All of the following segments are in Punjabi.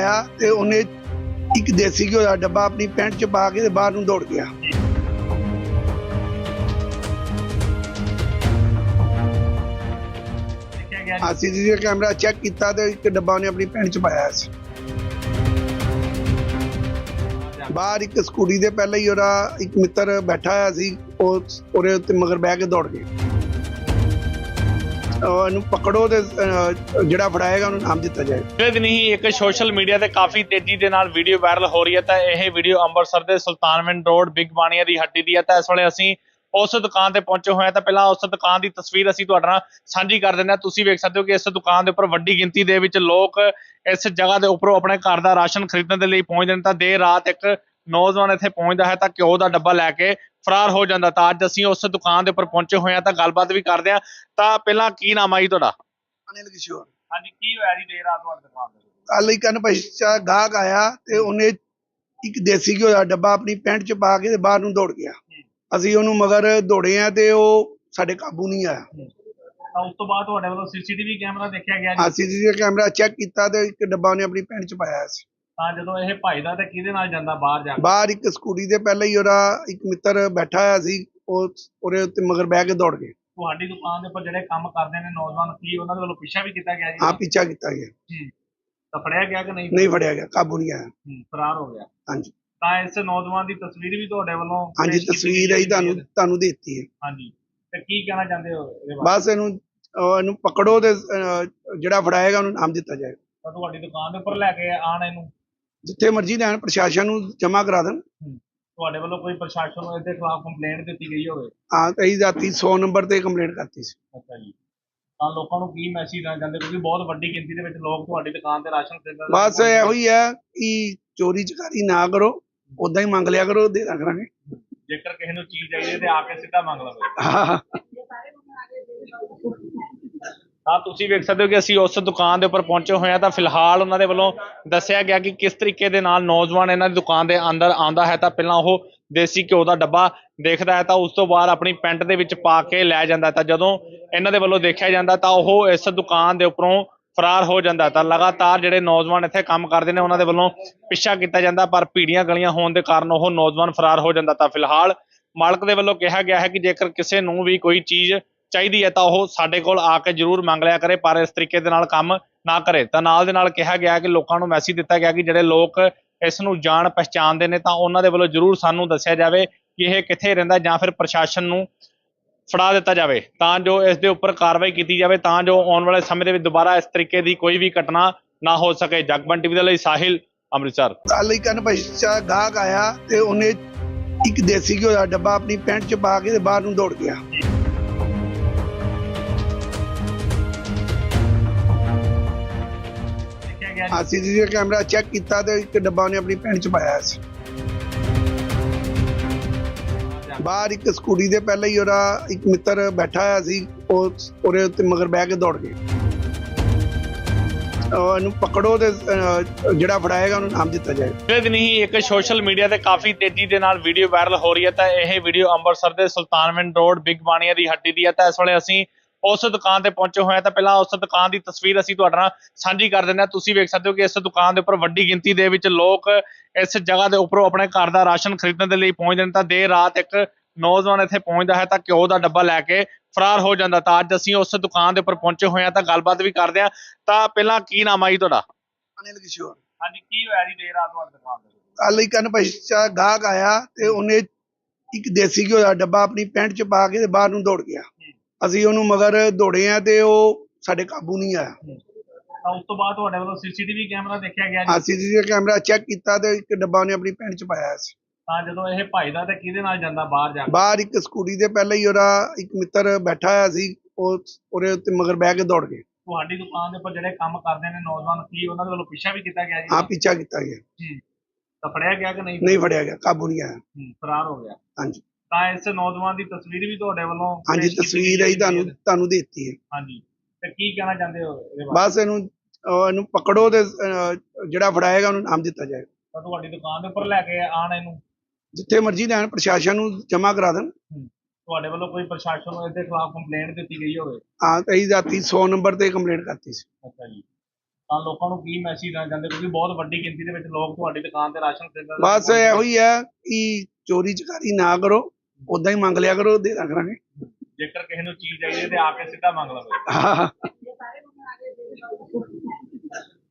ਆਇਆ ਤੇ ਉਹਨੇ ਇੱਕ ਦੇਸੀ ਘਿਓ ਦਾ ਡੱਬਾ ਆਪਣੀ ਪੈਂਟ 'ਚ ਪਾ ਕੇ ਤੇ ਬਾਹਰ ਨੂੰ ਦੌੜ ਗਿਆ। ਅਸੀਂ ਜੀ ਕੈਮਰਾ ਚੈੱਕ ਕੀਤਾ ਤੇ ਇੱਕ ਡੱਬਾ ਉਹਨੇ ਆਪਣੀ ਪੈਂਟ 'ਚ ਪਾਇਆ ਸੀ। ਬਾਹਰ ਇੱਕ ਸਕੂਟੀ ਦੇ ਪਹਿਲਾਂ ਹੀ ਉਹਦਾ ਇੱਕ ਮਿੱਤਰ ਬੈਠਾ ਹੋਇਆ ਸੀ, ਉਹ ਉਹਦੇ ਉੱਤੇ ਮਗਰ ਬਹਿ ਕੇ ਦੌੜ ਗਏ। ਉਹ ਪਕੜੋ ਤੇ ਜਿਹੜਾ ਫੜਾਏਗਾ ਉਹਨੂੰ ਨਾਮ ਦਿੱਤਾ ਜਾਏ। ਪਿਛਲੇ ਦਿਨ ਹੀ ਇੱਕ ਸੋਸ਼ਲ ਮੀਡੀਆ ਤੇ ਕਾਫੀ ਤੇਜ਼ੀ ਦੇ ਨਾਲ ਵੀਡੀਓ ਵਾਇਰਲ ਹੋ ਰਹੀ ਹੈ, ਤਾਂ ਇਹ ਵੀਡੀਓ ਅੰਮ੍ਰਿਤਸਰ ਦੇ ਸੁਲਤਾਨਵਿੰਡ ਰੋਡ ਬਿਗ ਬਾਣੀਆ ਦੀ ਹੱਟੀ ਦੀ ਹੈ। ਤਾਂ ਇਸ ਵੇਲੇ ਅਸੀਂ ਉਸ ਦੁਕਾਨ ਤੇ ਪਹੁੰਚੇ ਹੋਏ ਹਾਂ। ਤਾਂ ਪਹਿਲਾਂ ਉਸ ਦੁਕਾਨ ਦੀ ਤਸਵੀਰ ਅਸੀਂ ਤੁਹਾਡੇ ਨਾਲ ਸਾਂਝੀ ਕਰ ਦਿੰਦੇ ਹਾਂ। ਤੁਸੀਂ ਵੇਖ ਸਕਦੇ ਹੋ ਕਿ ਇਸ ਦੁਕਾਨ ਦੇ ਉੱਪਰ ਵੱਡੀ ਗਿਣਤੀ ਦੇ ਵਿੱਚ ਲੋਕ ਇਸ ਜਗ੍ਹਾ ਦੇ ਉੱਪਰੋਂ ਆਪਣੇ ਘਰ ਦਾ ਰਾਸ਼ਨ ਖਰੀਦਣ ਦੇ ਲਈ ਪਹੁੰਚਦੇ ਨੇ। ਤਾਂ ਦੇਰ ਰਾਤ ਇੱਕ ਨੌਜਵਾਨ ਇੱਥੇ ਪਹੁੰਚਦਾ ਹੈ ਤਾਂ ਘਿਓ ਦਾ ਡੱਬਾ ਲੈ ਕੇ ਫਰਾਰ ਹੋ ਜਾਂਦਾ। ਤਾਂ ਅੱਜ ਅਸੀਂ ਉਸ ਦੁਕਾਨ ਦੇ ਉੱਪਰ ਪਹੁੰਚੇ ਹੋਏ ਹਾਂ ਤਾਂ ਗੱਲਬਾਤ ਵੀ ਕਰਦੇ ਹਾਂ। ਤਾਂ ਪਹਿਲਾਂ ਕੀ ਨਾਮ ਆ ਜੀ ਤੁਹਾਡਾ? ਅਨਿਲ ਕਿਸ਼ੋਰ। ਹਾਂਜੀ ਕੀ ਹੋਇਆ ਜੀ? ਦੇਰ ਰਾਤ ਤੁਹਾਡੀ ਦੁਕਾਨ ਤੇ। ਕੱਲ ਹੀ ਕੰਨ ਪਛਾ ਗਾਹਕ ਆਇਆ ਤੇ ਉਹਨੇ ਇੱਕ ਦੇਸੀ ਘਿਓ ਦਾ ਡੱਬਾ ਆਪਣੀ ਪੈਂਟ 'ਚ ਪਾ ਕੇ ਤੇ ਬਾਹਰ ਨੂੰ ਦੌੜ ਗਿਆ। ਅਸੀਂ ਉਹਨੂੰ ਮਗਰ ਦੌੜੇ ਆ ਤੇ ਉਹ ਸਾਡੇ ਕਾਬੂ ਨਹੀਂ ਆਇਆ। ਤਾਂ ਉਸ ਤੋਂ ਬਾਅਦ ਤੁਹਾਡੇ ਵੱਲੋਂ ਸੀਸੀਟੀਵੀ ਕੈਮਰਾ ਦੇਖਿਆ ਗਿਆ ਜੀ? ਅਸੀਂ ਜੀ ਕੈਮਰਾ ਚੈੱਕ ਕੀਤਾ ਤੇ ਇੱਕ ਡੱਬਾ ਉਹਨੇ ਆਪਣੀ ਪੈਂਟ 'ਚ ਪਾਇਆ ਸੀ। ਤਾਂ ਜਦੋਂ ਇਹ ਭਜਦਾ ਤੇ ਕਿਹਦੇ ਨਾਲ ਜਾਂਦਾ ਬਾਹਰ ਜਾ ਕੇ? ਬਾਹਰ ਇੱਕ ਸਕੂਟੀ ਦੇ ਪਹਿਲਾਂ ਹੀ ਉਹਦਾ ਇੱਕ ਮਿੱਤਰ ਬੈਠਾ ਹੋਇਆ ਸੀ ਉਹ ਉਹਦੇ ਉੱਤੇ ਮਗਰ ਬਹਿ ਕੇ ਦੌੜ ਗਏ। ਤੁਹਾਡੀ ਦੁਕਾਨ ਦੇ ਉੱਪਰ ਜਿਹੜੇ ਕੰਮ ਕਰਦੇ ਨੇ ਨੌਜਵਾਨ ਕੀ ਉਹਨਾਂ ਦੇ ਵੱਲੋਂ ਪਿੱਛਾ ਵੀ ਕੀਤਾ ਗਿਆ ਜੀ? ਹਾਂ ਪਿੱਛਾ ਕੀਤਾ ਗਿਆ। ਹੂੰ। ਤਾਂ ਫੜਿਆ ਗਿਆ ਕਿ ਨਹੀਂ ਨਹੀਂ ਫੜਿਆ ਗਿਆ ਕਾਬੂ ਨਹੀਂ ਆਇਆ। ਹੂੰ, ਫਰਾਰ ਹੋ ਗਿਆ। ਹਾਂਜੀ। ਤਾਂ ਇਸ ਨੌਜਵਾਨ ਦੀ ਤਸਵੀਰ ਵੀ ਤੁਹਾਡੇ ਵੱਲੋਂ ਹਾਂਜੀ ਤਸਵੀਰ ਹੈ ਤੁਹਾਨੂੰ ਤੁਹਾਨੂੰ ਦਿੱਤੀ ਹੈ। ਹਾਂਜੀ। ਤੇ ਕੀ ਕਹਿਣਾ ਚਾਹੁੰਦੇ ਹੋ ਇਹਦੇ ਬਾਰੇ? ਬਸ ਇਹਨੂੰ ਇਹਨੂੰ ਪਕੜੋ ਤੇ ਜਿਹੜਾ ਫੜਾਏਗਾ ਉਹਨੂੰ ਨਾਮ ਦਿੱਤਾ ਜਾਏ ਤਾਂ ਤੁਹਾਡੀ ਦੁਕਾਨ ਦੇ ਉੱਪਰ ਲੈ ਕੇ ਆਣ ਇਹਨੂੰ? ਜਿੱਥੇ ਮਰਜ਼ੀ ਲੈਣ ਪ੍ਰਸ਼ਾਸਨ ਨੂੰ ਜਮ੍ਹਾਂ ਕਰਾ ਦੇਣ। ਤੁਹਾਡੇ ਵੱਲੋਂ ਕੋਈ ਪ੍ਰਸ਼ਾਸਨ ਨੂੰ ਇਹਦੇ ਖਿਲਾਫ ਕੰਪਲੇਂਟ ਦਿੱਤੀ ਗਈ ਹੋਵੇ? ਹਾਂ ਅਸੀਂ ਰਾਤੀ 100 ਨੰਬਰ ਤੇ ਕੰਪਲੇਂਟ ਕਰਤੀ ਸੀ। ਅੱਛਾ ਜੀ। ਤਾਂ ਲੋਕਾਂ ਨੂੰ ਕੀ ਮੈਸੇਜ ਦੇਣਾ ਚਾਹੁੰਦੇ? ਕਿਉਂਕਿ ਬਹੁਤ ਵੱਡੀ ਗਿਣਤੀ ਦੇ ਵਿੱਚ ਲੋਕ ਤੁਹਾਡੀ ਦੁਕਾਨ ਤੇ ਰਾਸ਼ਨ ਖਰੀਦਣ ਬਸ ਇਹੋ ਹੀ ਹੈ ਕਿ ਚੋਰੀ ਚਕਾਰੀ ਨਾ ਕਰੋ ਉਦਾਂ ਹੀ ਮੰਗ ਲਿਆ ਕਰੋ ਦੇ ਕਰਾਂਗੇ। ਜੇਕਰ ਕਿਸੇ ਨੂੰ ਚੀਜ਼ ਚਾਹੀਦੀ ਹੈ ਤੇ ਆ ਕੇ ਸਿੱਧਾ ਮੰਗ ਲਵੇ। ਹਾਂ। ਤਾਂ ਤੁਸੀਂ ਵੇਖ ਸਕਦੇ ਹੋ ਕਿ ਅਸੀਂ ਉਸ ਦੁਕਾਨ ਦੇ ਉੱਪਰ ਪਹੁੰਚੇ ਹੋਏ ਹਾਂ ਤਾਂ ਫਿਲਹਾਲ ਉਹਨਾਂ ਦੇ ਵੱਲੋਂ ਦੱਸਿਆ ਗਿਆ ਕਿ ਕਿਸ ਤਰੀਕੇ ਦੇ ਨਾਲ ਨੌਜਵਾਨ ਇਹਨਾਂ ਦੀ ਦੁਕਾਨ ਦੇ ਅੰਦਰ ਆਉਂਦਾ ਹੈ, ਤਾਂ ਪਹਿਲਾਂ ਉਹ ਦੇਸੀ ਘਿਓ ਦਾ ਡੱਬਾ ਦੇਖਦਾ ਹੈ ਤਾਂ ਉਸ ਤੋਂ ਬਾਅਦ ਆਪਣੀ ਪੈਂਟ ਦੇ ਵਿੱਚ ਪਾ ਕੇ ਲੈ ਜਾਂਦਾ ਤਾਂ ਜਦੋਂ ਇਹਨਾਂ ਦੇ ਵੱਲੋਂ ਦੇਖਿਆ ਜਾਂਦਾ ਤਾਂ ਉਹ ਇਸ ਦੁਕਾਨ ਦੇ ਉੱਪਰੋਂ ਫਰਾਰ ਹੋ ਜਾਂਦਾ ਤਾਂ ਲਗਾਤਾਰ ਜਿਹੜੇ ਨੌਜਵਾਨ ਇੱਥੇ ਕੰਮ ਕਰਦੇ ਨੇ, ਉਹਨਾਂ ਦੇ ਵੱਲੋਂ ਪਿੱਛਾ ਕੀਤਾ ਜਾਂਦਾ ਪਰ ਭੀੜੀਆਂ ਗਲੀਆਂ ਹੋਣ ਦੇ ਕਾਰਨ ਉਹ ਨੌਜਵਾਨ ਫਰਾਰ ਹੋ ਜਾਂਦਾ। ਤਾਂ ਫਿਲਹਾਲ ਮਾਲਕ ਦੇ ਵੱਲੋਂ ਕਿਹਾ ਗਿਆ ਹੈ ਕਿ ਜੇਕਰ ਕਿਸੇ ਨੂੰ ਵੀ ਕੋਈ ਚੀਜ਼ ਚਾਹੀਦੀ ਹੈ ਤਾਂ ਉਹ ਸਾਡੇ ਕੋਲ ਆ ਕੇ ਜ਼ਰੂਰ ਮੰਗ ਲਿਆ ਕਰੇ, ਪਰ ਇਸ ਤਰੀਕੇ ਦੇ ਨਾਲ ਕੰਮ ਨਾ ਕਰੇ। ਤਾਂ ਨਾਲ ਦੇ ਨਾਲ ਕਿਹਾ ਗਿਆ ਕਿ ਲੋਕਾਂ ਨੂੰ ਮੈਸੇਜ ਦਿੱਤਾ ਗਿਆ ਕਿ ਜਿਹੜੇ ਲੋਕ ਇਸ ਨੂੰ ਜਾਣ ਪਛਾਣਦੇ ਨੇ ਤਾਂ ਉਹਨਾਂ ਦੇ ਵੱਲੋਂ ਜ਼ਰੂਰ ਸਾਨੂੰ ਦੱਸਿਆ ਜਾਵੇ ਕਿ ਇਹ ਕਿੱਥੇ ਰਹਿੰਦਾ ਜਾਂ ਫਿਰ ਪ੍ਰਸ਼ਾਸਨ ਨੂੰ ਫੜਾ ਦਿੱਤਾ ਜਾਵੇ। ਤਾਂ ਜੋ ਇਸ ਦੇ ਉੱਪਰ ਕਾਰਵਾਈ ਕੀਤੀ ਜਾਵੇ, ਤਾਂ ਜੋ ਆਉਣ ਵਾਲੇ ਸਮੇਂ ਦੇ ਵਿੱਚ ਦੁਬਾਰਾ ਇਸ ਤਰੀਕੇ ਦੀ ਕੋਈ ਵੀ ਘਟਨਾ ਨਾ ਹੋ ਸਕੇ। ਜਗਬਨ ਟੀਵੀ ਦੇ ਲਈ ਸਾਹਿਲ ਅੰਮ੍ਰਿਤਸਰ। ਕੱਲ ਹੀ ਕੰਨ ਪਛਾ ਗਾਹਕ ਆਇਆ ਤੇ ਉਹਨੇ ਇੱਕ ਦੇਸੀ ਘਿਓ ਦਾ ਡੱਬਾ ਆਪਣੀ ਪੈਂਟ 'ਚ ਪਾ ਕੇ ਤੇ ਬਾਹਰ ਨੂੰ ਦੌੜ ਗਿਆ। ਦੇਖਿਆ ਗਿਆ। ਅਸੀਂ ਜੀ ਕੈਮਰਾ ਚੈੱਕ ਕੀਤਾ ਤੇ ਇੱਕ ਡੱਬਾ ਉਹਨੇ ਆਪਣੀ ਪੈਂਟ 'ਚ ਪਾਇਆ ਸੀ ਬਾਹਰ ਇੱਕ ਸਕੂਟੀ ਦੇ ਪਹਿਲਾਂ ਹੀ ਉਹਦਾ ਇੱਕ ਮਿੱਤਰ ਬੈਠਾ ਹੋਇਆ ਸੀ ਉਹ ਉਹਦੇ ਉੱਤੇ ਮਗਰ ਬਹਿ ਕੇ ਦੌੜ ਗਏ ਉਹ ਇਹਨੂੰ ਪਕੜੋ ਤੇ ਅਹ, ਜਿਹੜਾ ਫੜਾਏਗਾ ਉਹਨੂੰ ਨਾਮ ਦਿੱਤਾ ਜਾਏ ਪਿਛਲੇ ਦਿਨ ਹੀ ਇੱਕ ਸੋਸ਼ਲ ਮੀਡੀਆ ਤੇ ਕਾਫੀ ਤੇਜ਼ੀ ਦੇ ਨਾਲ ਵੀਡੀਓ ਵਾਇਰਲ ਹੋ ਰਹੀ ਹੈ ਤਾਂ ਇਹ ਵੀਡੀਓ ਅੰਮ੍ਰਿਤਸਰ ਦੇ ਸੁਲਤਾਨਵਿੰਡ ਰੋਡ ਬਿਗ ਬਾਣੀਆ ਦੀ ਹੱਟੀ ਦੀ ਹੈ ਤਾਂ ਇਸ ਵੇਲੇ ਅਸੀਂ ਉਸ ਦੁਕਾਨ ਤੇ ਪਹੁੰਚੇ ਹੋਏ ਹਾਂ ਤਾਂ ਪਹਿਲਾਂ ਉਸ ਦੁਕਾਨ ਦੀ ਤਸਵੀਰ ਅਸੀਂ ਤੁਹਾਡੇ ਨਾਲ ਸਾਂਝੀ ਕਰ ਦਿੰਦੇ ਹਾਂ। ਤੁਸੀਂ ਵੇਖ ਸਕਦੇ ਹੋ ਕਿ ਇਸ ਦੁਕਾਨ ਦੇ ਉੱਪਰ ਵੱਡੀ ਗਿਣਤੀ ਦੇ ਵਿੱਚ ਲੋਕ ਇਸ ਜਗ੍ਹਾ ਦੇ ਉੱਪਰੋਂ ਆਪਣੇ ਘਰ ਦਾ ਰਾਸ਼ਨ ਖਰੀਦਣ ਦੇ ਲਈ ਪਹੁੰਚਦੇ ਨੇ। ਤਾਂ ਦੇਰ ਰਾਤ ਇੱਕ ਨੌਜਵਾਨ ਇੱਥੇ ਪਹੁੰਚਦਾ ਹੈ ਤਾਂ ਘਿਓ ਦਾ ਡੱਬਾ ਲੈ ਕੇ ਫਰਾਰ ਹੋ ਜਾਂਦਾ। ਤਾਂ ਅੱਜ ਅਸੀਂ ਉਸ ਦੁਕਾਨ ਦੇ ਉੱਪਰ ਪਹੁੰਚੇ ਹੋਏ ਹਾਂ ਤਾਂ ਗੱਲਬਾਤ ਵੀ ਕਰਦੇ ਹਾਂ। ਤਾਂ ਪਹਿਲਾਂ ਕੀ ਨਾਮ ਆ ਜੀ ਤੁਹਾਡਾ? ਅਨਿਲ ਕਿਸ਼ੋਰ। ਹਾਂਜੀ ਕੀ ਹੋਇਆ ਜੀ ਦੇਰ ਰਾਤ ਤੁਹਾਡੀ ਦੁਕਾਨ ਤੇ ਹੀ ਕੰਨ ਪਛਾ ਗਾਹਕ ਆਇਆ ਤੇ ਉਹਨੇ ਇੱਕ ਦੇਸੀ ਘਿਓ ਦਾ ਡੱਬਾ ਆਪਣੀ ਪੈਂਟ 'ਚ ਪਾ ਕੇ ਤੇ ਬਾਹਰ ਨੂੰ ਦੌੜ ਗਿਆ। ਅਸੀਂ ਉਹਨੂੰ ਮਗਰ ਦੌੜੇ ਆ ਤੇ ਉਹ ਸਾਡੇ ਕਾਬੂ ਨਹੀਂ ਆਇਆ। ਤਾਂ ਉਸ ਤੋਂ ਬਾਅਦ ਤੁਹਾਡੇ ਵੱਲੋਂ ਸੀਸੀਟੀਵੀ ਕੈਮਰਾ ਦੇਖਿਆ ਗਿਆ ਜੀ? ਅਸੀਂ ਜੀ ਕੈਮਰਾ ਚੈੱਕ ਕੀਤਾ ਤੇ ਇੱਕ ਡੱਬਾ ਉਹਨੇ ਆਪਣੀ ਪੈਂਟ 'ਚ ਪਾਇਆ ਸੀ। ਤਾਂ ਜਦੋਂ ਇਹ ਭਜਦਾ ਤੇ ਕਿਹਦੇ ਨਾਲ ਜਾਂਦਾ ਬਾਹਰ ਜਾ ਕੇ? ਬਾਹਰ ਇੱਕ ਸਕੂਟੀ ਦੇ ਪਹਿਲਾਂ ਹੀ ਉਹਦਾ ਇੱਕ ਮਿੱਤਰ ਬੈਠਾ ਹੋਇਆ ਸੀ ਉਹ ਉਹਦੇ ਉੱਤੇ ਮਗਰ ਬਹਿ ਕੇ ਦੌੜ ਗਏ। ਤੁਹਾਡੀ ਦੁਕਾਨ ਦੇ ਉੱਪਰ ਜਿਹੜੇ ਕੰਮ ਕਰਦੇ ਨੇ ਨੌਜਵਾਨ ਕੀ ਉਹਨਾਂ ਦੇ ਵੱਲੋਂ ਪਿੱਛਾ ਵੀ ਕੀਤਾ ਗਿਆ ਜੀ? ਹਾਂ ਪਿੱਛਾ ਕੀਤਾ ਗਿਆ। ਹੂੰ। ਤਾਂ ਫੜਿਆ ਗਿਆ ਕਿ ਨਹੀਂ? ਨਹੀਂ ਫੜਿਆ ਗਿਆ ਕਾਬੂ ਨਹੀਂ ਆਇਆ। ਹੂੰ, ਫਰਾਰ ਹੋ ਗਿਆ। ਹਾਂਜੀ। ਤਾਂ ਇਸ ਨੌਜਵਾਨ ਦੀ ਤਸਵੀਰ ਵੀ ਤੁਹਾਡੇ ਵੱਲੋਂ ਹਾਂਜੀ ਪੇਸ਼ ਕੀਤੀ ਤਸਵੀਰ ਗਈ ਤੁਹਾਨੂੰ ਤੁਹਾਨੂੰ ਦਿੱਤੀ ਹੈ। ਹਾਂਜੀ। ਤੇ ਕੀ ਕਹਿਣਾ ਚਾਹੁੰਦੇ ਹੋ ਇਹਦੇ ਬਾਰੇ? ਬਸ ਇਹਨੂੰ ਇਹਨੂੰ ਪਕੜੋ ਤੇ ਅਹ, ਜਿਹੜਾ ਫੜਾਏਗਾ ਉਹਨੂੰ ਨਾਮ ਦਿੱਤਾ ਜਾਏ ਤਾਂ ਤੁਹਾਡੀ ਦੁਕਾਨ ਦੇ ਉੱਪਰ ਲੈ ਕੇ ਆਣ ਇਹਨੂੰ? ਜਿੱਥੇ ਮਰਜ਼ੀ ਲੈਣ ਪ੍ਰਸ਼ਾਸਨ ਨੂੰ ਜਮ੍ਹਾਂ ਕਰਾ ਦੇਣ। ਤੁਹਾਡੇ ਵੱਲੋਂ ਕੋਈ ਪ੍ਰਸ਼ਾਸਨ ਨੂੰ ਇਹਦੇ ਖਿਲਾਫ ਕੰਪਲੇਂਟ ਦਿੱਤੀ ਗਈ ਹੋਵੇ? ਹਾਂ ਤੇ ਅਸੀਂ ਰਾਤੀ 100 ਨੰਬਰ ਤੇ ਕੰਪਲੇਂਟ ਕਰਤੀ ਸੀ। ਅੱਛਾ ਜੀ। ਤਾਂ ਲੋਕਾਂ ਨੂੰ ਕੀ ਮੈਸੇਜ ਦੇਣਾ ਚਾਹੁੰਦੇ? ਕਿਉਂਕਿ ਬਹੁਤ ਵੱਡੀ ਗਿਣਤੀ ਦੇ ਵਿੱਚ ਲੋਕ ਤੁਹਾਡੀ ਦੁਕਾਨ ਤੇ ਰਾਸ਼ਨ ਖਰੀਦਣ ਬਸ ਇਹੋ ਹੀ ਹੈ ਕਿ ਚੋਰੀ ਚਕਾਰੀ ਨਾ ਕਰੋ। ਉਦਾਂ ਹੀ ਮੰਗ ਲਿਆ ਕਰੋ ਦੇ ਦਿਆ ਕਰਾਂਗੇ। ਜੇਕਰ ਕਿਸੇ ਨੂੰ ਚੀਜ਼ ਚਾਹੀਦੀ ਹੈ ਤੇ ਆ ਕੇ ਸਿੱਧਾ ਮੰਗ ਲਵੇ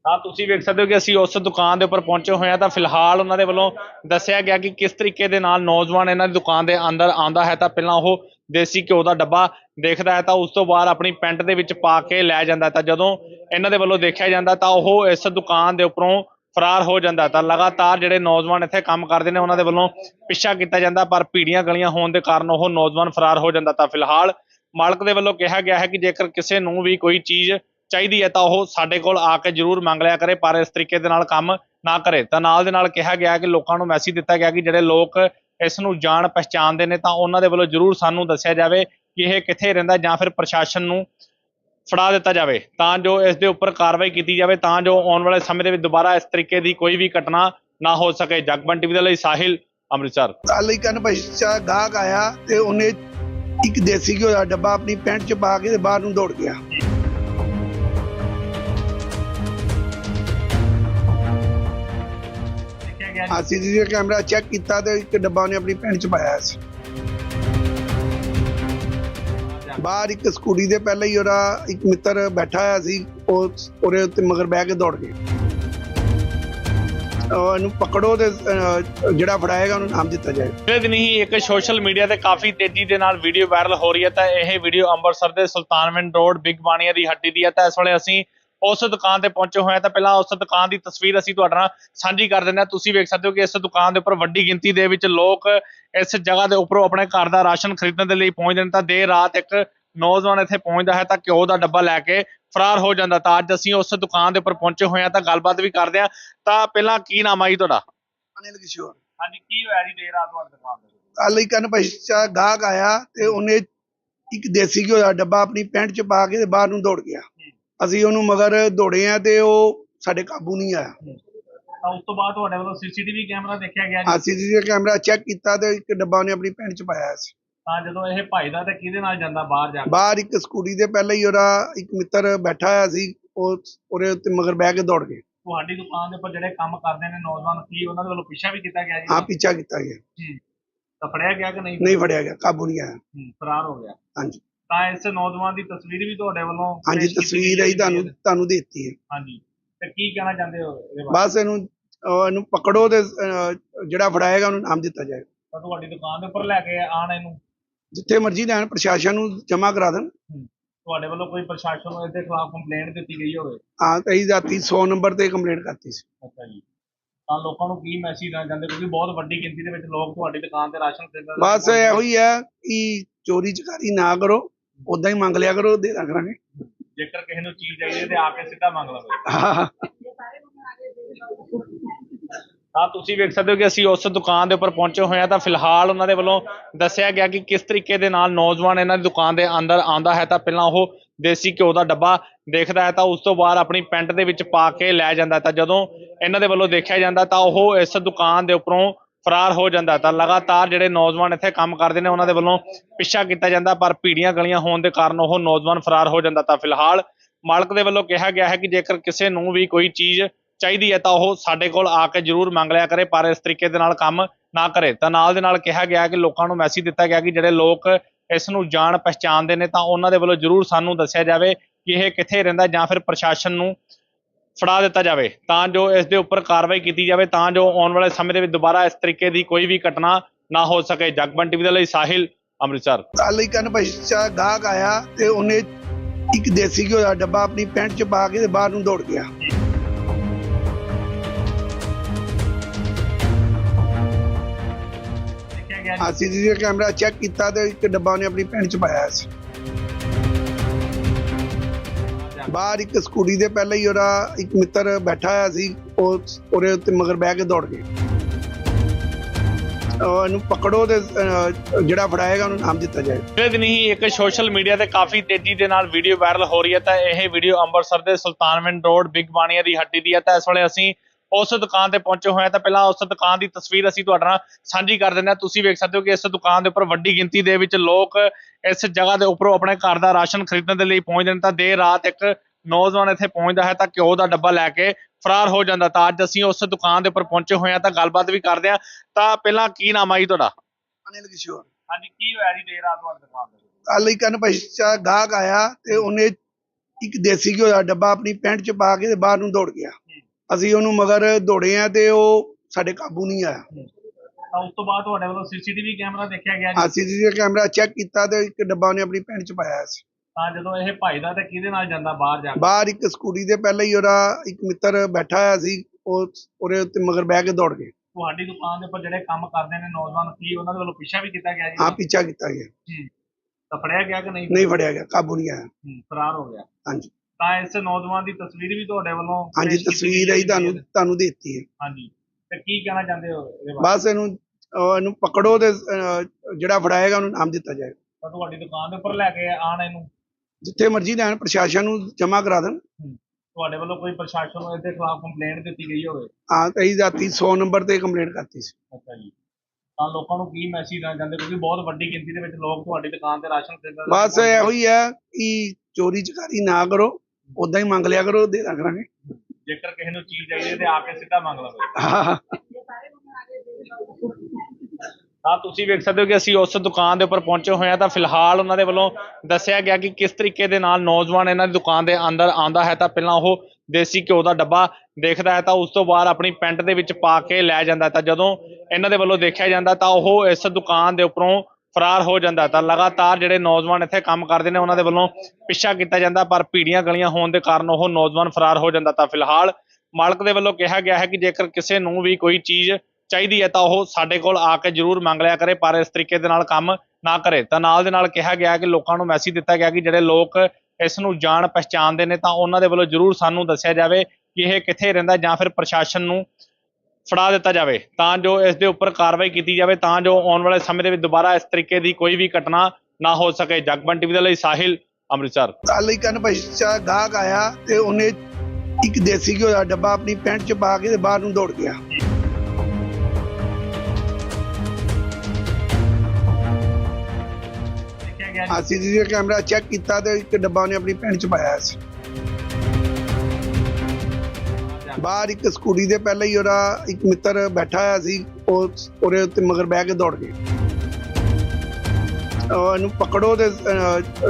ਤਾਂ ਤੁਸੀਂ ਵੇਖ ਸਕਦੇ ਹੋ ਕਿ ਅਸੀਂ ਉਸ ਦੁਕਾਨ ਦੇ ਉੱਪਰ ਪਹੁੰਚੇ ਹੋਏ ਹਾਂ ਤਾਂ ਫਿਲਹਾਲ ਉਹਨਾਂ ਦੇ ਵੱਲੋਂ ਦੱਸਿਆ ਗਿਆ ਕਿ ਕਿਸ ਤਰੀਕੇ ਦੇ ਨਾਲ ਨੌਜਵਾਨ ਇਹਨਾਂ ਦੀ ਦੁਕਾਨ ਦੇ ਅੰਦਰ ਆਂਦਾ ਹੈ। ਤਾਂ ਪਹਿਲਾਂ ਉਹ ਦੇਸੀ ਘਿਓ ਦਾ ਡੱਬਾ ਦੇਖਦਾ ਹੈ ਤਾਂ ਉਸ ਤੋਂ ਬਾਅਦ ਆਪਣੀ ਪੈਂਟ ਦੇ ਵਿੱਚ ਪਾ ਕੇ ਲੈ ਜਾਂਦਾ ਹੈ। ਤਾਂ ਜਦੋਂ ਇਹਨਾਂ ਦੇ ਵੱਲੋਂ ਦੇਖਿਆ ਜਾਂਦਾ ਤਾਂ ਉਹ ਇਸ ਦੁਕਾਨ ਦੇ ਉੱਪਰੋਂ ਫਰਾਰ ਹੋ ਜਾਂਦਾ ਤਾਂ ਲਗਾਤਾਰ ਜਿਹੜੇ ਨੌਜਵਾਨ ਇੱਥੇ ਕੰਮ ਕਰਦੇ ਨੇ, ਉਹਨਾਂ ਦੇ ਵੱਲੋਂ ਪਿੱਛਾ ਕੀਤਾ ਜਾਂਦਾ, ਪਰ ਭੀੜੀਆਂ ਗਲੀਆਂ ਹੋਣ ਦੇ ਕਾਰਨ ਉਹ ਨੌਜਵਾਨ ਫਰਾਰ ਹੋ ਜਾਂਦਾ ਤਾਂ ਫਿਲਹਾਲ ਮਾਲਕ ਦੇ ਵੱਲੋਂ ਕਿਹਾ ਗਿਆ ਹੈ ਕਿ ਜੇਕਰ ਕਿਸੇ ਨੂੰ ਵੀ ਕੋਈ ਚੀਜ਼ ਚਾਹੀਦੀ ਹੈ ਤਾਂ ਉਹ ਸਾਡੇ ਕੋਲ ਆ ਕੇ ਜ਼ਰੂਰ ਮੰਗ ਲਿਆ ਕਰੇ, ਪਰ ਇਸ ਤਰੀਕੇ ਦੇ ਨਾਲ ਕੰਮ ਨਾ ਕਰੇ। ਤਾਂ ਨਾਲ ਦੇ ਨਾਲ ਕਿਹਾ ਗਿਆ ਕਿ ਲੋਕਾਂ ਨੂੰ ਮੈਸੇਜ ਦਿੱਤਾ ਗਿਆ ਕਿ ਜਿਹੜੇ ਲੋਕ ਇਸ ਨੂੰ ਜਾਣ ਪਛਾਣਦੇ ਨੇ ਤਾਂ ਉਹਨਾਂ ਦੇ ਵੱਲੋਂ ਜ਼ਰੂਰ ਸਾਨੂੰ ਦੱਸਿਆ ਜਾਵੇ ਕਿ ਇਹ ਕਿੱਥੇ ਰਹਿੰਦਾ ਜਾਂ ਫਿਰ ਪ੍ਰਸ਼ਾਸਨ ਨੂੰ ਫੜਾ ਦਿੱਤਾ ਜਾਵੇ ਤਾਂ ਜੋ ਇਸ ਦੇ ਉੱਪਰ ਕਾਰਵਾਈ ਕੀਤੀ ਜਾਵੇ ਤਾਂ ਜੋ ਆਉਣ ਵਾਲੇ ਸਮੇਂ ਦੇ ਵਿੱਚ ਦੁਬਾਰਾ ਇਸ ਤਰੀਕੇ ਦੀ ਕੋਈ ਵੀ ਘਟਨਾ ਨਾ ਹੋ ਸਕੇ। ਜਗਬਨ ਟੀਵੀ ਦੇ ਲਈ ਸਾਹਿਲ ਅੰਮ੍ਰਿਤਸਰ। ਹੀ ਕਰਨ ਪਛਾ ਗਾਹਕ ਆਇਆ ਤੇ ਉਹਨੇ ਇੱਕ ਦੇਸੀ ਘਿਓ ਦਾ ਡੱਬਾ ਆਪਣੀ ਪੈਂਟ 'ਚ ਪਾ ਕੇ ਤੇ ਬਾਹਰ ਨੂੰ ਦੌੜ ਗਿਆ। ਆ ਸੀਸੀਟੀਵੀ ਕੈਮਰਾ ਚੈੱਕ ਕੀਤਾ ਤੇ ਇੱਕ ਡੱਬਾ ਉਹਨੇ ਆਪਣੀ ਪੈਂਟ 'ਚ ਪਾਇਆ ਸੀ। ਬਾਹਰ ਇੱਕ ਸਕੂਟੀ ਦੇ ਪਹਿਲਾਂ ਹੀ ਉਹਦਾ ਇੱਕ ਮਿੱਤਰ ਬੈਠਾ ਹੋਇਆ ਸੀ, ਉਹ ਉਹਦੇ ਉੱਤੇ ਮਗਰ ਬਹਿ ਕੇ ਦੌੜ ਗਏ। ਉਹ ਪਕੜੋ ਤੇ ਜਿਹੜਾ ਫੜਾਏਗਾ ਉਹਨੂੰ ਨਾਮ ਦਿੱਤਾ ਜਾਏਗਾ ਪਿਛਲੇ ਦਿਨ ਹੀ ਇੱਕ ਸੋਸ਼ਲ ਮੀਡੀਆ ਤੇ ਕਾਫੀ ਤੇਜ਼ੀ ਦੇ ਨਾਲ ਵੀਡੀਓ ਵਾਇਰਲ ਹੋ ਰਹੀ ਹੈ, ਤਾਂ ਇਹ ਵੀਡੀਓ ਅੰਮ੍ਰਿਤਸਰ ਦੇ ਸੁਲਤਾਨਵਿੰਡ ਰੋਡ, ਬਿਗ ਬਾਣੀਆ ਦੀ ਹੱਟੀ ਦੀ ਹੈ, ਤਾਂ ਇਸ ਵੇਲੇ ਅਸੀਂ ਉਸ ਦੁਕਾਨ ਤੇ ਪਹੁੰਚੇ ਹੋਏ ਹਾਂ ਤਾਂ ਪਹਿਲਾਂ ਉਸ ਦੁਕਾਨ ਦੀ ਤਸਵੀਰ ਅਸੀਂ ਤੁਹਾਡੇ ਨਾਲ ਸਾਂਝੀ ਕਰ ਦਿੰਦੇ ਹਾਂ। ਤੁਸੀਂ ਵੇਖ ਸਕਦੇ ਹੋ ਕਿ ਇਸ ਦੁਕਾਨ ਦੇ ਉੱਪਰ ਵੱਡੀ ਗਿਣਤੀ ਦੇ ਵਿੱਚ ਲੋਕ ਇਸ ਜਗ੍ਹਾ ਦੇ ਉੱਪਰੋਂ ਆਪਣੇ ਘਰ ਦਾ ਰਾਸ਼ਨ ਖਰੀਦਣ ਦੇ ਲਈ ਪਹੁੰਚਦੇ ਨੇ। ਤਾਂ ਦੇਰ ਰਾਤ ਇੱਕ ਨੌਜਵਾਨ ਇੱਥੇ ਪਹੁੰਚਦਾ ਹੈ ਤਾਂ ਘਿਓ ਦਾ ਡੱਬਾ ਲੈ ਕੇ ਫਰਾਰ ਹੋ ਜਾਂਦਾ। ਤਾਂ ਅੱਜ ਅਸੀਂ ਉਸ ਦੁਕਾਨ ਦੇ ਉੱਪਰ ਪਹੁੰਚੇ ਹੋਏ ਹਾਂ ਤਾਂ ਗੱਲਬਾਤ ਵੀ ਕਰਦੇ ਹਾਂ। ਤਾਂ ਪਹਿਲਾਂ ਕੀ ਨਾਮ ਆ ਜੀ ਤੁਹਾਡਾ? ਅਨਿਲ ਕਿਸ਼ੋਰ। ਹਾਂਜੀ ਕੀ ਹੋਇਆ ਜੀ ਦੇਰ ਰਾਤ ਤੁਹਾਡੀ ਦੁਕਾਨ ਤੇ ਕੱਲ ਹੀ ਕਰਨ ਪਛਾ ਗਾਹਕ ਆਇਆ ਤੇ ਉਹਨੇ ਇੱਕ ਦੇਸੀ ਘਿਓ ਦਾ ਡੱਬਾ ਆਪਣੀ ਪੈਂਟ 'ਚ ਪਾ ਕੇ ਤੇ ਬਾਹਰ ਨੂੰ ਦੌੜ ਗਿਆ। ਅਸੀਂ ਉਹਨੂੰ ਮਗਰ ਦੌੜੇ ਆ ਤੇ ਉਹ ਸਾਡੇ ਕਾਬੂ ਨਹੀਂ ਆਇਆ। ਤਾਂ ਉਸ ਤੋਂ ਬਾਅਦ ਤੁਹਾਡੇ ਵੱਲੋਂ ਸੀਸੀਟੀਵੀ ਕੈਮਰਾ ਦੇਖਿਆ ਗਿਆ ਜੀ? ਆ ਸੀਸੀਟੀਵੀ ਕੈਮਰਾ ਚੈੱਕ ਕੀਤਾ ਤੇ ਇੱਕ ਡੱਬਾ ਉਹਨੇ ਆਪਣੀ ਪੈਂਟ 'ਚ ਪਾਇਆ ਸੀ। ਤਾਂ ਜਦੋਂ ਇਹ ਭਾਈ ਦਾ ਤੇ ਕਿਹਦੇ ਨਾਲ ਜਾਂਦਾ ਬਾਹਰ ਜਾ ਕੇ? ਬਾਹਰ ਇੱਕ ਸਕੂਟੀ ਦੇ ਪਹਿਲਾਂ ਹੀ ਉਹਦਾ ਇੱਕ ਮਿੱਤਰ ਬੈਠਾ ਹੋਇਆ ਸੀ ਉਹ ਉਹਦੇ ਉੱਤੇ ਮਗਰ ਬਹਿ ਕੇ ਦੌੜ ਗਏ। ਤੁਹਾਡੀ ਦੁਕਾਨ ਦੇ ਉੱਪਰ ਜਿਹੜੇ ਕੰਮ ਕਰਦੇ ਨੇ ਨੌਜਵਾਨ ਕੀ ਉਹਨਾਂ ਦੇ ਵੱਲੋਂ ਪਿੱਛਾ ਵੀ ਕੀਤਾ ਗਿਆ ਜੀ? ਆ ਪਿੱਛਾ ਕੀਤਾ ਗਿਆ। ਹੂੰ। ਤਾਂ ਫੜਿਆ ਗਿਆ ਕਿ ਨਹੀਂ? ਨਹੀਂ ਫੜਿਆ ਗਿਆ ਕਾਬੂ ਨਹੀਂ ਆਇਆ। ਹੂੰ, ਫਰਾਰ ਹੋ ਗਿਆ। ਹਾਂਜੀ। ਤਾਂ ਇਸ ਨੌਜਵਾਨ ਦੀ ਤਸਵੀਰ ਵੀ ਤੁਹਾਡੇ ਵੱਲੋਂ ਹਾਂਜੀ ਪੇਸ਼ ਕੀਤੀ ਤਸਵੀਰ ਗਈ ਹੈ। ਤੁਹਾਨੂੰ ਹੈ। ਤੁਹਾਨੂੰ ਦਿੱਤੀ ਹੈ। ਹਾਂਜੀ। ਤੇ ਕੀ ਕਹਿਣਾ ਚਾਹੁੰਦੇ ਹੋ ਇਹਦੇ ਬਾਰੇ? ਬਸ ਇਹਨੂੰ ਪਕੜੋ ਤੇ ਅਹ, ਜਿਹੜਾ ਫੜਾਏਗਾ ਉਹਨੂੰ ਨਾਮ ਦਿੱਤਾ ਜਾਏ ਤਾਂ ਤੁਹਾਡੀ ਦੁਕਾਨ ਦੇ ਉੱਪਰ ਲੈ ਕੇ ਆਣ ਇਹਨੂੰ? ਜਿੱਥੇ ਮਰਜ਼ੀ ਲੈਣ ਪ੍ਰਸ਼ਾਸਨ ਨੂੰ ਜਮ੍ਹਾਂ ਕਰਾ ਦੇਣ। ਤੁਹਾਡੇ ਵੱਲੋਂ ਕੋਈ ਪ੍ਰਸ਼ਾਸਨ ਨੂੰ ਇਹਦੇ ਖਿਲਾਫ ਕੰਪਲੇਂਟ ਦਿੱਤੀ ਗਈ ਹੋਵੇ? ਹਾਂ ਤੇ ਅਸੀਂ ਰਾਤੀ 100 ਨੰਬਰ ਤੇ ਕੰਪਲੇਂਟ ਕਰਤੀ ਸੀ। ਅੱਛਾ ਜੀ। ਤਾਂ ਲੋਕਾਂ ਨੂੰ ਕੀ ਮੈਸੇਜ ਦੇਣਾ ਚਾਹੁੰਦੇ? ਕਿਉਂਕਿ ਬਹੁਤ ਵੱਡੀ ਗਿਣਤੀ ਦੇ ਵਿੱਚ ਲੋਕ ਤੁਹਾਡੀ ਦੁਕਾਨ ਤੇ ਰਾਸ਼ਨ ਖਰੀਦਣ ਬਸ। ਇਹੋ ਹੀ ਹੈ ਕਿ ਚੋਰੀ ਚਕਾਰੀ ਨਾ ਕਰੋ। ਉਦਾਂ ਹੀ ਮੰਗ ਲਿਆ ਕਰੋ ਦੇ ਦਿਆ ਕਰਾਂਗੇ। ਜੇਕਰ ਕਿਸੇ ਨੂੰ ਚੀਜ਼ ਚਾਹੀਦੀ ਹੈ ਤੇ ਆ ਕੇ ਸਿੱਧਾ ਮੰਗ ਲਵੇ ਤਾਂ ਤੁਸੀਂ ਵੇਖ ਸਕਦੇ ਹੋ ਕਿ ਅਸੀਂ ਉਸ ਦੁਕਾਨ ਦੇ ਉੱਪਰ ਪਹੁੰਚੇ ਹੋਏ ਹਾਂ ਤਾਂ ਫਿਲਹਾਲ ਉਹਨਾਂ ਦੇ ਵੱਲੋਂ ਦੱਸਿਆ ਗਿਆ ਕਿ ਕਿਸ ਤਰੀਕੇ ਦੇ ਨਾਲ ਨੌਜਵਾਨ ਇਹਨਾਂ ਦੀ ਦੁਕਾਨ ਦੇ ਅੰਦਰ ਆਂਦਾ ਹੈ ਤਾਂ ਪਹਿਲਾਂ ਉਹ ਦੇਸੀ ਘਿਓ ਦਾ ਡੱਬਾ ਦੇਖਦਾ ਹੈ ਤਾਂ ਉਸ ਤੋਂ ਬਾਅਦ ਆਪਣੀ ਪੈਂਟ ਦੇ ਵਿੱਚ ਪਾ ਕੇ ਲੈ ਜਾਂਦਾ ਹੈ ਤਾਂ ਜਦੋਂ ਇਹਨਾਂ ਦੇ ਵੱਲੋਂ ਦੇਖਿਆ ਜਾਂਦਾ ਤਾਂ ਉਹ ਇਸ ਦੁਕਾਨ ਦੇ ਉੱਪਰੋਂ ਫਰਾਰ ਹੋ ਜਾਂਦਾ ਤਾਂ ਲਗਾਤਾਰ ਜਿਹੜੇ ਨੌਜਵਾਨ ਇੱਥੇ ਕੰਮ ਕਰਦੇ ਨੇ, ਉਹਨਾਂ ਦੇ ਵੱਲੋਂ ਪਿੱਛਾ ਕੀਤਾ ਜਾਂਦਾ, ਪਰ ਭੀੜੀਆਂ ਗਲੀਆਂ ਹੋਣ ਦੇ ਕਾਰਨ ਉਹ ਨੌਜਵਾਨ ਫਰਾਰ ਹੋ ਜਾਂਦਾ ਤਾਂ ਫਿਲਹਾਲ ਮਾਲਕ ਦੇ ਵੱਲੋਂ ਕਿਹਾ ਗਿਆ ਹੈ ਕਿ ਜੇਕਰ ਕਿਸੇ ਨੂੰ ਵੀ ਕੋਈ ਚੀਜ਼ ਚਾਹੀਦੀ ਹੈ ਤਾਂ ਉਹ ਸਾਡੇ ਕੋਲ ਆ ਕੇ ਜ਼ਰੂਰ ਮੰਗ ਲਿਆ ਕਰੇ, ਪਰ ਇਸ ਤਰੀਕੇ ਦੇ ਨਾਲ ਕੰਮ ਨਾ ਕਰੇ। ਤਾਂ ਨਾਲ ਦੇ ਨਾਲ ਕਿਹਾ ਗਿਆ ਕਿ ਲੋਕਾਂ ਨੂੰ ਮੈਸੇਜ ਦਿੱਤਾ ਗਿਆ ਕਿ ਜਿਹੜੇ ਲੋਕ ਇਸ ਨੂੰ ਜਾਣ ਪਛਾਣਦੇ ਨੇ ਤਾਂ ਉਹਨਾਂ ਦੇ ਵੱਲੋਂ ਜ਼ਰੂਰ ਸਾਨੂੰ ਦੱਸਿਆ ਜਾਵੇ ਕਿ ਇਹ ਕਿੱਥੇ ਰਹਿੰਦਾ ਜਾਂ ਫਿਰ ਪ੍ਰਸ਼ਾਸਨ ਨੂੰ ਫੜਾ ਦਿੱਤਾ ਜਾਵੇ ਤਾਂ ਜੋ ਇਸ ਦੇ ਉੱਪਰ ਕਾਰਵਾਈ ਕੀਤੀ ਜਾਵੇ ਤਾਂ ਜੋ ਆਉਣ ਵਾਲੇ ਸਮੇਂ ਦੇ ਵਿੱਚ ਦੁਬਾਰਾ ਇਸ ਤਰੀਕੇ ਦੀ ਕੋਈ ਵੀ ਘਟਨਾ ਨਾ ਹੋ ਸਕੇ। ਜਗਬਨ ਟੀਵੀ ਦੇ ਲਈ ਸਾਹਿਲ ਅੰਮ੍ਰਿਤਸਰ। ਕੱਲ ਹੀ ਕਰਨ ਪਛਾ ਗਾਹਕ ਆਇਆ ਤੇ ਉਹਨੇ ਇੱਕ ਦੇਸੀ ਘਿਓ ਦਾ ਡੱਬਾ ਆਪਣੀ ਪੈਂਟ 'ਚ ਪਾ ਕੇ ਤੇ ਬਾਹਰ ਨੂੰ ਦੌੜ ਗਿਆ। ਆ ਸੀਸੀਟੀਵੀ ਕੈਮਰਾ ਚੈੱਕ ਕੀਤਾ ਤੇ ਇੱਕ ਡੱਬਾ ਉਹਨੇ ਆਪਣੀ ਪੈਂਟ 'ਚ ਪਾਇਆ ਸੀ। ਬਾਹਰ ਇੱਕ ਸਕੂਟੀ ਦੇ ਪਹਿਲਾਂ ਹੀ ਉਹਦਾ ਇੱਕ ਮਿੱਤਰ ਬੈਠਾ ਹੋਇਆ ਸੀ, ਉਹ ਉਹਦੇ ਉੱਤੇ ਮਗਰ ਬਹਿ ਕੇ ਦੌੜ ਗਏ। ਉਹ ਪਕੜੋ ਤੇ ਜਿਹੜਾ ਫੜਾਏਗਾ ਉਹਨੂੰ ਨਾਮ ਦਿੱਤਾ ਜਾਏ। ਪਿਛਲੇ ਦਿਨ ਹੀ ਇੱਕ ਸੋਸ਼ਲ ਮੀਡੀਆ ਤੇ ਕਾਫੀ ਤੇਜ਼ੀ ਦੇ ਨਾਲ ਵੀਡੀਓ ਵਾਇਰਲ ਹੋ ਰਹੀ ਹੈ, ਤਾਂ ਇਹ ਵੀਡੀਓ ਅੰਮ੍ਰਿਤਸਰ ਦੇ ਸੁਲਤਾਨਵਿੰਡ ਰੋਡ, ਬਿਗ ਬਾਣੀਆ ਦੀ ਹੱਟੀ ਦੀ ਹੈ। ਤਾਂ ਇਸ ਵੇਲੇ ਅਸੀਂ ਉਸ ਦੁਕਾਨ ਤੇ ਪਹੁੰਚੇ ਹੋਏ ਹਾਂ। ਤਾਂ ਪਹਿਲਾਂ ਉਸ ਦੁਕਾਨ ਦੀ ਤਸਵੀਰ ਅਸੀਂ ਤੁਹਾਡੇ ਨਾਲ ਸਾਂਝੀ ਕਰ ਦਿੰਦੇ ਹਾਂ। ਤੁਸੀਂ ਵੇਖ ਸਕਦੇ ਹੋ ਕਿ ਇਸ ਦੁਕਾਨ ਦੇ ਉੱਪਰ ਵੱਡੀ ਗਿਣਤੀ ਦੇ ਵਿੱਚ ਲੋਕ ਇਸ ਜਗ੍ਹਾ ਦੇ ਉੱਪਰੋਂ ਆਪਣੇ ਘਰ ਦਾ ਰਾਸ਼ਨ ਖਰੀਦਣ ਦੇ ਲਈ ਪਹੁੰਚਦੇ ਨੇ ਤਾਂ ਦੇਰ ਰਾਤ ਇੱਕ ਨੌਜਵਾਨ ਇੱਥੇ ਪਹੁੰਚਦਾ ਹੈ ਤਾਂ ਘਿਓ ਦਾ ਡੱਬਾ ਲੈ ਕੇ ਫਰਾਰ ਹੋ ਜਾਂਦਾ ਤਾਂ ਅੱਜ ਅਸੀਂ ਉਸ ਦੁਕਾਨ ਦੇ ਉੱਪਰ ਪਹੁੰਚੇ ਹੋਏ ਹਾਂ ਤਾਂ ਗੱਲਬਾਤ ਵੀ ਕਰਦੇ ਹਾਂ। ਤਾਂ ਪਹਿਲਾਂ ਕੀ ਨਾਮ ਆ ਜੀ ਤੁਹਾਡਾ? ਅਨਿਲ ਕਿਸ਼ੋਰ। ਹਾਂਜੀ ਕੀ ਹੋਇਆ ਜੀ ਦੇਰ ਰਾਤ ਤੁਹਾਡੀ ਦੁਕਾਨ ਕੱਲ ਹੀ ਕੰਨ ਪਛਾ ਗਾਹਕ ਆਇਆ ਤੇ ਉਹਨੇ ਇੱਕ ਦੇਸੀ ਘਿਓ ਦਾ ਡੱਬਾ ਆਪਣੀ ਪੈਂਟ 'ਚ ਪਾ ਕੇ ਤੇ ਬਾਹਰ ਨੂੰ ਦੌੜ ਗਿਆ। ਅਸੀਂ ਉਹਨੂੰ ਮਗਰ ਦੌੜੇ ਆ ਤੇ ਉਹ ਸਾਡੇ ਕਾਬੂ ਨਹੀਂ ਆਇਆ। ਤਾਂ ਉਸ ਤੋਂ ਬਾਅਦ ਤੁਹਾਡੇ ਵੱਲੋਂ ਸੀਸੀਟੀਵੀ ਕੈਮਰਾ ਦੇਖਿਆ ਗਿਆ ਜੀ? ਅਸੀਂ ਜੀ ਕੈਮਰਾ ਚੈੱਕ ਕੀਤਾ ਤੇ ਇੱਕ ਡੱਬਾ ਉਹਨੇ ਆਪਣੀ ਪੈਂਟ 'ਚ ਪਾਇਆ ਸੀ। ਤਾਂ ਜਦੋਂ ਇਹ ਭਜਦਾ ਤੇ ਕਿਹਦੇ ਨਾਲ ਜਾਂਦਾ ਬਾਹਰ ਜਾ ਕੇ? ਬਾਹਰ ਇੱਕ ਸਕੂਟੀ ਦੇ ਪਹਿਲਾਂ ਹੀ ਉਹਦਾ ਇੱਕ ਮਿੱਤਰ ਬੈਠਾ ਹੋਇਆ ਸੀ ਉਹ ਉਹਦੇ ਉੱਤੇ ਮਗਰ ਬਹਿ ਕੇ ਦੌੜ ਗਏ। ਤੁਹਾਡੀ ਦੁਕਾਨ ਦੇ ਉੱਪਰ ਜਿਹੜੇ ਕੰਮ ਕਰਦੇ ਨੇ ਨੌਜਵਾਨ ਕੀ ਉਹਨਾਂ ਦੇ ਵੱਲੋਂ ਪਿੱਛਾ ਵੀ ਕੀਤਾ ਗਿਆ ਜੀ? ਹਾਂ ਪਿੱਛਾ ਕੀਤਾ ਗਿਆ। ਹੂੰ। ਤਾਂ ਫੜਿਆ ਗਿਆ ਕਿ ਨਹੀਂ ਨਹੀਂ ਫੜਿਆ ਗਿਆ ਕਾਬੂ ਨਹੀਂ ਆਇਆ। ਹੂੰ, ਫਰਾਰ ਹੋ ਗਿਆ। ਹਾਂਜੀ। ਤਾਂ ਇਸ ਨੌਜਵਾਨ ਦੀ ਤਸਵੀਰ ਵੀ ਤੁਹਾਡੇ ਵੱਲੋਂ ਹਾਂਜੀ ਪੇਸ਼ ਕੀਤੀ ਤਸਵੀਰ ਗਈ ਹੈ ਤੁਹਾਨੂੰ ਤੁਹਾਨੂੰ ਦਿੱਤੀ ਹੈ। ਹਾਂਜੀ। ਤੇ ਕੀ ਕਹਿਣਾ ਚਾਹੁੰਦੇ ਹੋ ਇਹਦੇ ਬਾਰੇ? ਬਸ ਇਹਨੂੰ ਇਹਨੂੰ ਪਕੜੋ ਤੇ ਅਹ, ਜਿਹੜਾ ਫੜਾਏਗਾ ਉਹਨੂੰ ਨਾਮ ਦਿੱਤਾ ਜਾਏਗਾ। ਤਾਂ ਤੁਹਾਡੀ ਦੁਕਾਨ ਦੇ ਉੱਪਰ ਲੈ ਕੇ ਆਣ ਇਹਨੂੰ? ਜਿੱਥੇ ਮਰਜ਼ੀ ਲੈਣ ਪ੍ਰਸ਼ਾਸਨ ਨੂੰ ਜਮ੍ਹਾਂ ਕਰਾ ਦੇਣ। ਤੁਹਾਡੇ ਵੱਲੋਂ ਕੋਈ ਪ੍ਰਸ਼ਾਸਨ ਨੂੰ ਇਹਦੇ ਖਿਲਾਫ ਕੰਪਲੇਂਟ ਦਿੱਤੀ ਗਈ ਹੋਵੇ? ਹਾਂ ਅਸੀਂ ਰਾਤੀ 100 ਨੰਬਰ ਤੇ ਕੰਪਲੇਂਟ ਕਰਤੀ ਸੀ। ਅੱਛਾ ਜੀ। ਤਾਂ ਲੋਕਾਂ ਨੂੰ ਕੀ ਮੈਸੇਜ ਦੇਣਾ ਚਾਹੁੰਦੇ? ਕਿਉਂਕਿ ਬਹੁਤ ਵੱਡੀ ਗਿਣਤੀ ਦੇ ਵਿੱਚ ਲੋਕ ਤੁਹਾਡੀ ਦੁਕਾਨ ਤੇ ਰਾਸ਼ਨ ਖਰੀਦਣ ਲਈ ਬਸ ਪਹੁੰਚਦੇ ਇਹੋ ਹੀ ਹੈ ਕਿ ਚੋਰੀ ਚਕਾਰੀ ਨਾ ਕਰੋ ਉਦਾਂ ਹੀ ਮੰਗ ਲਿਆ ਕਰੋ ਦੇ ਦਿਆ ਕਰਾਂਗੇ। ਜੇਕਰ ਕਿਸੇ ਨੂੰ ਚੀਜ਼ ਚਾਹੀਦੀ ਤੇ ਆ ਕੇ ਸਿੱਧਾ ਮੰਗ ਲਵੇ ਹਾਂ ਤੁਸੀਂ ਵੇਖ ਸਕਦੇ ਹੋ ਕਿ ਅਸੀਂ ਉਸ ਦੁਕਾਨ ਦੇ ਉੱਪਰ ਪਹੁੰਚੇ ਹੋਏ ਹਾਂ ਤਾਂ ਫਿਲਹਾਲ ਉਹਨਾਂ ਦੇ ਵੱਲੋਂ ਦੱਸਿਆ ਗਿਆ ਕਿ ਕਿਸ ਤਰੀਕੇ ਦੇ ਨਾਲ ਨੌਜਵਾਨ ਇਹਨਾਂ ਦੀ ਦੁਕਾਨ ਦੇ ਅੰਦਰ ਆਂਦਾ ਹੈ ਤਾਂ ਪਹਿਲਾਂ ਉਹ ਦੇਸੀ ਘਿਓ ਦਾ ਡੱਬਾ ਦੇਖਦਾ ਹੈ ਤਾਂ ਉਸ ਤੋਂ ਬਾਅਦ ਆਪਣੀ ਪੈਂਟ ਦੇ ਵਿੱਚ ਪਾ ਕੇ ਲੈ ਜਾਂਦਾ ਹੈ ਤਾਂ ਜਦੋਂ ਇਹਨਾਂ ਦੇ ਵੱਲੋਂ ਦੇਖਿਆ ਜਾਂਦਾ ਤਾਂ ਉਹ ਇਸ ਦੁਕਾਨ ਦੇ ਉੱਪਰੋਂ ਫਰਾਰ ਹੋ ਜਾਂਦਾ ਤਾਂ ਲਗਾਤਾਰ ਜਿਹੜੇ ਨੌਜਵਾਨ ਇੱਥੇ ਕੰਮ ਕਰਦੇ ਨੇ, ਉਹਨਾਂ ਦੇ ਵੱਲੋਂ ਪਿੱਛਾ ਕੀਤਾ ਜਾਂਦਾ, ਪਰ ਭੀੜੀਆਂ ਗਲੀਆਂ ਹੋਣ ਦੇ ਕਾਰਨ ਉਹ ਨੌਜਵਾਨ ਫਰਾਰ ਹੋ ਜਾਂਦਾ ਤਾਂ ਫਿਲਹਾਲ ਮਾਲਕ ਦੇ ਵੱਲੋਂ ਕਿਹਾ ਗਿਆ ਹੈ ਕਿ ਜੇਕਰ ਕਿਸੇ ਨੂੰ ਵੀ ਕੋਈ ਚੀਜ਼ ਚਾਹੀਦੀ ਹੈ ਤਾਂ ਉਹ ਸਾਡੇ ਕੋਲ ਆ ਕੇ ਜ਼ਰੂਰ ਮੰਗ ਲਿਆ ਕਰੇ, ਪਰ ਇਸ ਤਰੀਕੇ ਦੇ ਨਾਲ ਕੰਮ ਨਾ ਕਰੇ। ਤਾਂ ਨਾਲ ਦੇ ਨਾਲ ਕਿਹਾ ਗਿਆ ਕਿ ਲੋਕਾਂ ਨੂੰ ਮੈਸੇਜ ਦਿੱਤਾ ਗਿਆ ਕਿ ਜਿਹੜੇ ਲੋਕ ਇਸ ਨੂੰ ਜਾਣ ਪਛਾਣਦੇ ਨੇ ਤਾਂ ਉਹਨਾਂ ਦੇ ਵੱਲੋਂ ਜ਼ਰੂਰ ਸਾਨੂੰ ਦੱਸਿਆ ਜਾਵੇ ਕਿ ਇਹ ਕਿੱਥੇ ਰਹਿੰਦਾ ਜਾਂ ਫਿਰ ਪ੍ਰਸ਼ਾਸਨ ਨੂੰ ਫੜਾ ਦਿੱਤਾ ਜਾਵੇ ਤਾਂ ਜੋ ਇਸ ਦੇ ਉੱਪਰ ਕਾਰਵਾਈ ਕੀਤੀ ਜਾਵੇ ਤਾਂ ਜੋ ਆਉਣ ਵਾਲੇ ਸਮੇਂ ਦੇ ਵਿੱਚ ਦੁਬਾਰਾ ਇਸ ਤਰੀਕੇ ਦੀ ਕੋਈ ਵੀ ਘਟਨਾ ਨਾ ਹੋ ਸਕੇ। ਜਗਬਨ ਟੀਵੀ ਦੇ ਲਈ ਸਾਹਿਲ ਅੰਮ੍ਰਿਤਸਰ। ਕੱਲ ਹੀ ਕੰਨ ਪਛਾ ਗਾਹਕ ਆਇਆ ਤੇ ਉਹਨੇ ਇੱਕ ਦੇਸੀ ਘਿਓ ਦਾ ਡੱਬਾ ਆਪਣੀ ਪੈਂਟ 'ਚ ਪਾ ਕੇ ਤੇ ਬਾਹਰ ਨੂੰ ਦੌੜ ਗਿਆ। ਅਸੀਂ ਜੀ। ਕੈਮਰਾ ਚੈੱਕ ਕੀਤਾ ਤੇ ਇੱਕ ਡੱਬਾ ਉਹਨੇ ਆਪਣੀ ਪੈਂਟ 'ਚ ਪਾਇਆ ਸੀ। ਬਾਹਰ ਇੱਕ ਸਕੂਟੀ ਦੇ ਪਹਿਲਾਂ ਹੀ ਉਹਦਾ ਇੱਕ ਮਿੱਤਰ ਬੈਠਾ ਹੋਇਆ ਸੀ, ਉਹ ਉਹਦੇ ਉੱਤੇ ਮਗਰ ਬਹਿ ਕੇ ਦੌੜ ਗਏ। ਉਹ ਪਕੜੋ ਤੇ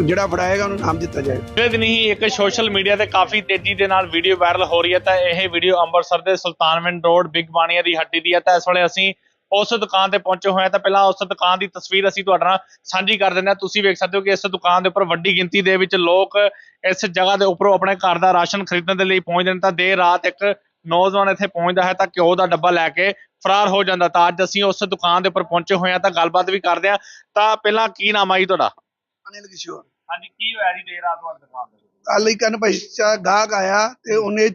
ਜਿਹੜਾ ਫੜਾਏਗਾ ਉਹਨੂੰ ਨਾਮ ਦਿੱਤਾ ਜਾਏਗਾ ਪਿਛਲੇ ਦਿਨ ਹੀ ਇੱਕ ਸੋਸ਼ਲ ਮੀਡੀਆ ਤੇ ਕਾਫੀ ਤੇਜ਼ੀ ਦੇ ਨਾਲ ਵੀਡੀਓ ਵਾਇਰਲ ਹੋ ਰਹੀ ਹੈ, ਤਾਂ ਇਹ ਵੀਡੀਓ ਅੰਮ੍ਰਿਤਸਰ ਦੇ ਸੁਲਤਾਨਵਿੰਡ ਰੋਡ, ਬਿਗ ਬਾਣੀਆ ਦੀ ਹੱਟੀ ਦੀ ਹੈ। ਤਾਂ ਇਸ ਵੇਲੇ ਅਸੀਂ ਉਸ ਦੁਕਾਨ ਤੇ ਪਹੁੰਚੇ ਹੋਏ ਹਾਂ ਤਾਂ ਪਹਿਲਾਂ ਉਸ ਦੁਕਾਨ ਦੀ ਤਸਵੀਰ ਅਸੀਂ ਤੁਹਾਡੇ ਨਾਲ ਸਾਂਝੀ ਕਰ ਦਿੰਦੇ ਹਾਂ। ਤੁਸੀਂ ਵੇਖ ਸਕਦੇ ਹੋ ਕਿ ਇਸ ਦੁਕਾਨ ਦੇ ਉੱਪਰ ਵੱਡੀ ਗਿਣਤੀ ਦੇ ਵਿੱਚ ਲੋਕ ਇਸ ਜਗ੍ਹਾ ਦੇ ਉੱਪਰੋਂ ਆਪਣੇ ਘਰ ਦਾ ਰਾਸ਼ਨ ਖਰੀਦਣ ਦੇ ਲਈ ਪਹੁੰਚਦੇ ਨੇ। ਤਾਂ ਦੇਰ ਰਾਤ ਇੱਕ ਨੌਜਵਾਨ ਇੱਥੇ ਪਹੁੰਚਦਾ ਹੈ ਤਾਂ ਘਿਓ ਦਾ ਡੱਬਾ ਲੈ ਕੇ ਫਰਾਰ ਹੋ ਜਾਂਦਾ। ਤਾਂ ਅੱਜ ਅਸੀਂ ਉਸ ਦੁਕਾਨ ਦੇ ਉੱਪਰ ਪਹੁੰਚੇ ਹੋਏ ਹਾਂ ਤਾਂ ਗੱਲਬਾਤ ਵੀ ਕਰਦੇ ਹਾਂ। ਤਾਂ ਪਹਿਲਾਂ ਕੀ ਨਾਮ ਆ ਜੀ ਤੁਹਾਡਾ? ਅਨਿਲ ਕਿਸ਼ੋਰ। ਹਾਂਜੀ ਕੀ ਹੋਇਆ ਜੀ ਦੇਰ ਰਾਤ ਤੁਹਾਡੀ ਦੁਕਾਨ ਤੇ ਕੱਲ ਹੀ ਕੰਨ ਪਛਾ ਗਾਹਕ ਆਇਆ ਤੇ ਉਹਨੇ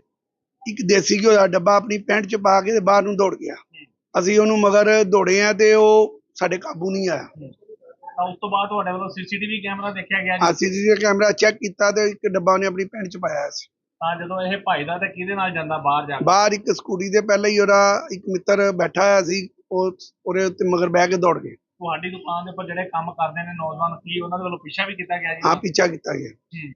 ਇੱਕ ਦੇਸੀ ਘਿਓ ਦਾ ਡੱਬਾ ਆਪਣੀ ਪੈਂਟ 'ਚ ਪਾ ਕੇ ਤੇ ਬਾਹਰ ਨੂੰ ਦੌੜ ਗਿਆ। ਅਸੀਂ ਉਹਨੂੰ ਮਗਰ ਦੌੜੇ ਆ ਤੇ ਉਹ ਸਾਡੇ ਕਾਬੂ ਨਹੀਂ ਆਇਆ। ਤਾਂ ਉਸ ਤੋਂ ਬਾਅਦ ਤੁਹਾਡੇ ਵੱਲੋਂ ਸੀਸੀਟੀਵੀ ਕੈਮਰਾ ਦੇਖਿਆ ਗਿਆ ਜੀ? ਅਸੀਂ ਜੀ ਕੈਮਰਾ ਚੈੱਕ ਕੀਤਾ ਤੇ ਇੱਕ ਡੱਬਾ ਉਹਨੇ ਆਪਣੀ ਪੈਂਟ 'ਚ ਪਾਇਆ ਸੀ। ਤਾਂ ਜਦੋਂ ਇਹ ਭਜਦਾ ਤੇ ਕਿਹਦੇ ਨਾਲ ਜਾਂਦਾ ਬਾਹਰ ਜਾ ਕੇ? ਬਾਹਰ ਇੱਕ ਸਕੂਟੀ ਦੇ ਪਹਿਲਾਂ ਹੀ ਉਹਦਾ ਇੱਕ ਮਿੱਤਰ ਬੈਠਾ ਹੋਇਆ ਸੀ ਉਹ ਉਹਦੇ ਉੱਤੇ ਮਗਰ ਬਹਿ ਕੇ ਦੌੜ ਗਏ। ਤੁਹਾਡੀ ਦੁਕਾਨ ਦੇ ਉੱਪਰ ਜਿਹੜੇ ਕੰਮ ਕਰਦੇ ਨੇ ਨੌਜਵਾਨ ਕੀ ਉਹਨਾਂ ਦੇ ਵੱਲੋਂ ਪਿੱਛਾ ਵੀ ਕੀਤਾ ਗਿਆ ਜੀ? ਹਾਂ ਪਿੱਛਾ ਕੀਤਾ ਗਿਆ। ਹੂੰ।